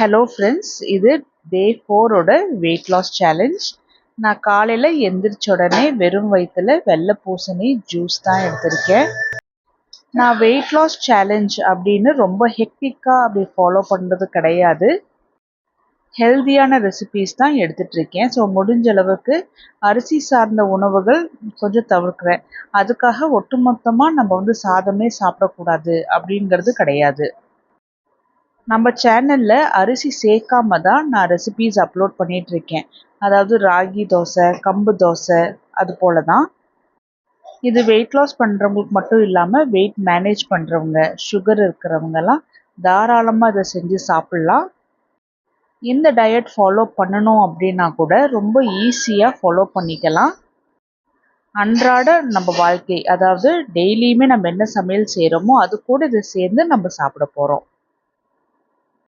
Hello friends இது டே ஃபோரோட weight loss challenge நான் காலையில் எந்திரிச்ச உடனே வெறும் வயிற்றுல வெள்ளை பூசணி ஜூஸ் தான் எடுத்திருக்கேன். நான் வெயிட் லாஸ் சேலஞ்ச் அப்படின்னு ரொம்ப ஹெக்டிக்காக அப்படி ஃபாலோ பண்ணுறது கிடையாது. ஹெல்தியான ரெசிபீஸ் தான் எடுத்துட்ருக்கேன் ஸோ முடிஞ்ச அளவுக்கு அரிசி சார்ந்த உணவுகள் கொஞ்சம் தவிர்க்கிறேன். அதுக்காக ஒட்டுமொத்தமாக நம்ம வந்து சாதமே சாப்பிடக்கூடாது அப்படிங்கிறது கிடையாது. நம்ம சேனலில் அரிசி சேர்க்காம தான் நான் ரெசிபீஸ் அப்லோட் பண்ணிகிட்ருக்கேன் அதாவது ராகி தோசை கம்பு தோசை அது போல தான். இது வெயிட் லாஸ் பண்ணுறவங்களுக்கு மட்டும் இல்லாமல் வெயிட் மேனேஜ் பண்ணுறவங்க சுகர் இருக்கிறவங்கலாம் தாராளமாக இதை செஞ்சு சாப்பிட்லாம். இந்த டயட் ஃபாலோ பண்ணணும் அப்படின்னா கூட ரொம்ப ஈஸியாக ஃபாலோ பண்ணிக்கலாம். அன்றாட நம்ம வாழ்க்கை அதாவது டெய்லியுமே நம்ம என்ன சமையல் செய்கிறோமோ அது கூட இதை சேர்ந்து நம்ம சாப்பிட போகிறோம்